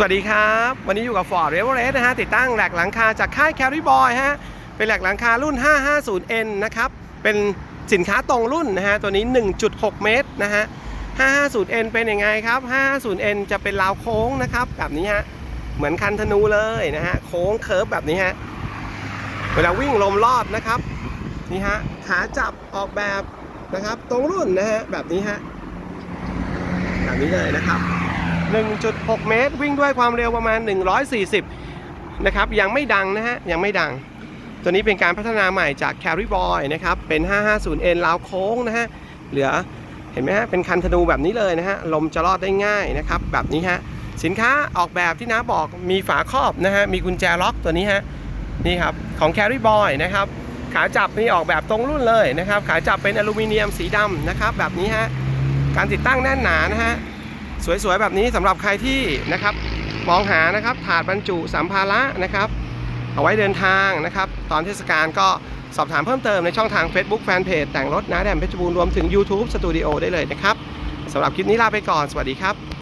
สวัสดีครับ วันนี้อยู่กับ Ford r e v o l e t นะฮะ ติดตั้งแหลกหลังคาจากค่าย Carry Boy ฮะ เป็นแหลกหลังคารุ่น 550N นะครับ เป็นสินค้าตรงรุ่นนะฮะ ตัวนี้ 1.6 เมตรนะฮะ 550N เป็นยังไงครับ 550N จะเป็นราวโค้งนะครับ แบบนี้ฮะ เหมือนคันธนูเลยนะฮะ โค้งเคิร์ฟแบบนี้ฮะ เวลาวิ่งลมรอบนะครับ นี่ฮะ ขาจับออกแบบนะครับ ตรงรุ่นนะฮะ แบบนี้ฮะ แบบนี้เลยนะครับ 1.6 เมตร วิ่งด้วยความเร็วประมาณ 140 นะครับ ยังไม่ดังนะฮะ ยังไม่ดัง ตัวนี้เป็นการพัฒนาใหม่จาก Carry Boy นะครับ เป็น 550N ลาวโค้งนะฮะ เหลือเห็นไหมฮะ เป็นคันธนูแบบนี้เลยนะฮะ ลมจะรอดได้ง่ายนะครับ แบบนี้ฮะ สินค้าออกแบบที่น้าบอกมีฝาครอบนะฮะ มีกุญแจล็อกตัวนี้ฮะ นี่ครับ ของ Carry Boy นะครับ ขาจับนี่ออกแบบตรงรุ่นเลยนะครับ ขาจับเป็นอลูมิเนียมสีดำนะครับ แบบนี้ฮะ การติดตั้งแน่นหนานะฮะ สวยๆแบบนี้สำหรับใครที่นะครับมองหานะครับถาดบรรจุสัมภาระนะครับเอาไว้เดินทางนะครับตอนเทศกาลก็สอบถามเพิ่มเติมในช่องทาง Facebook Fanpage แต่งรถน้าแดมเพชรบูรณ์รวมถึง YouTube Studio ได้เลยนะครับสำหรับคลิปนี้ลาไปก่อน สวัสดีครับ